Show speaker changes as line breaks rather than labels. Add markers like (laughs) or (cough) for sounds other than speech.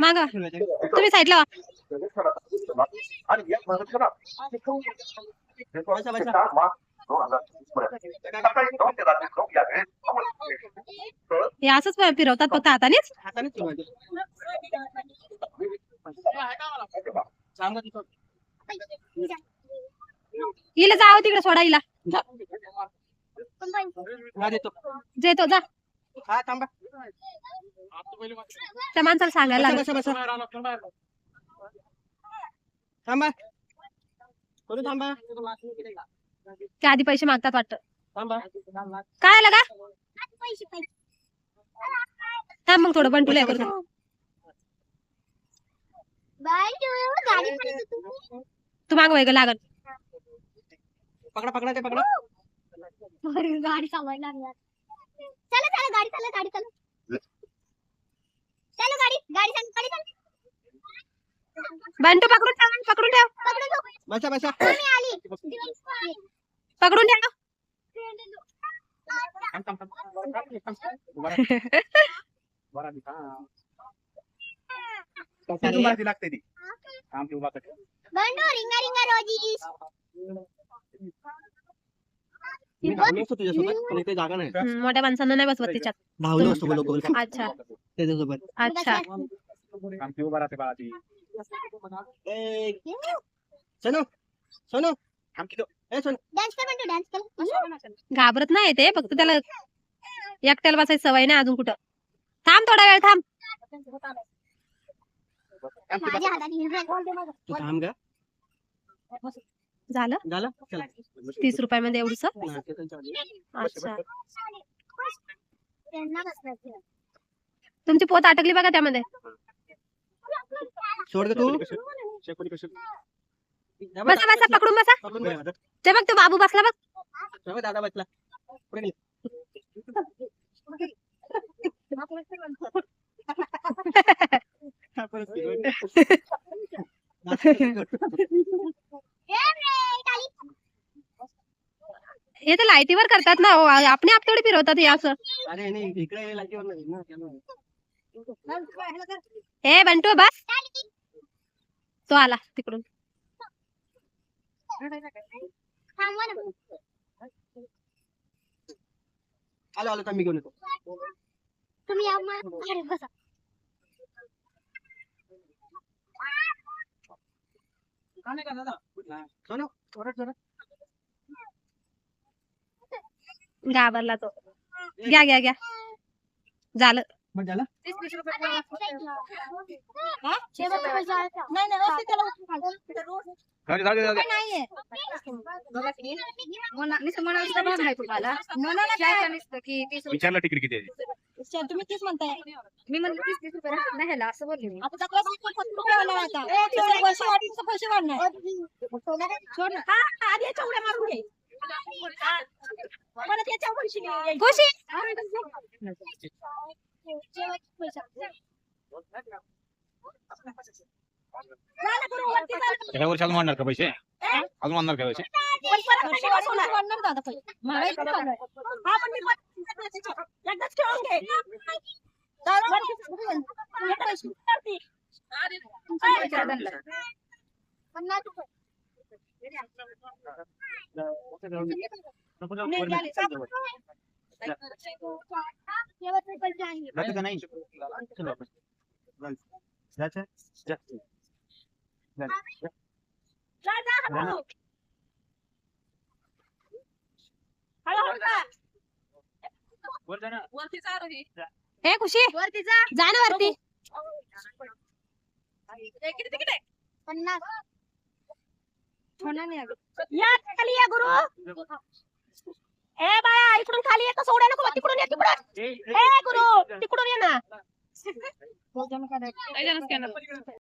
मागा. तुम्ही साईडला हे असंच फिरवतात फक्त हातानेच?
हातानेच फिरवायचं. थांब गं तिथं.
हिला जावं तिकडे सोडा हिला
देतो.
जे तो जा.
हा, थांबा.
त्या माणसाला सांगायला लागलं.
थांबा.
ते आधी पैसे मागतात वाटतं.
थांबा.
काय लगा थांब मग थोडं बंटूला हे करू तू माग वैग लागल.
पकडा पकडा ते पकडा
गाडी चालवायला लागणार चला चला गाडी चालव गाडी चालव चलो गाडी गाडी चालव गाडी चालव
बंटू पकडून ठेव पकडून ठेव
पकडून ठेव.
बसा बसा
मी आली
पकडून ठेव
थांब, थांब, थांब. उभा राहा. उभा राहा, थांब.
तिथून माहिती लागते ती
थांब, ती उभा कर.
बंडू रिंगा रिंगा रोजीस
मी धावलो असतो तुझ्यासोबत पण इथे जागा नाही.
हम्म, मोठ्या माणसांना नाही बसवत तिच्यात
धावलो असतो लोक
अच्छा.
त्याच्यासोबत.
अच्छा.
उभा राहते
सोनू सोनू. थांब की तो. ए सोनू.
डान्स कर बंडू डान्स कर.
घाबरत नाही ते फक्त त्याला एकट्याला बसायची सवय नाही अजून कुठं. थांब थोडा वेळ थांब.
थांब ग.
झालं?
झालं? चला.
तीस रुपयामध्ये एवढस
हा, ते.
अच्छा. तुमची पोत अटकली बघा त्यामध्ये.
सोड ग तू.
बसा बसा पकडून बसा.
पकडून.
ते बघ तो बाबू बसला बघ.
दादा बसला. पुढे. (laughs) परत.
ए, रे, खाली.
हे तर लाईटीवर करतात ना हो आपण आप थोडी फिरवतात हे असं
अरे नाही इकडे लाईटीवर नाही ना, त्यामुळे.
ए बंटू बस तो आला तिकडून.
आलो आलो मी घेऊन येतो
तुम्ही. अरे, बसा.
सोनू ओरड जरा.
घाबरला तो घ्या घ्या घ्या झालं
मग झालं
शेवटचा पैसा आहे का? नाही, नाही, व्यवस्थित त्याला उचलून खाली.
जाऊ दे, जाऊ दे, जाऊ दे. विचारलं तिकीट किती आहे
तुम्ही तीच म्हणताय मी म्हणलं तीस तीस रुपये नाही ह्याला असं बोलले मी
आता जरा बस, पन्नास रुपये वाला आता. तेवढे पैसे वाढले तर पैसे वाढणार. सोड ना. हा, हा, आधी याच्या उड्या मारून घे. परत याच्या पैसे घे.
खुशी
शेवटचे पैसे. झालं करून वरती
खुशी
वरती जा.
ना वरती.
तिकडे या खाली या गुरु ए बाया इकडून खाली ये कसं उड्या नको तिकडून ये तिकडून ए गुरु तिकडून ये ना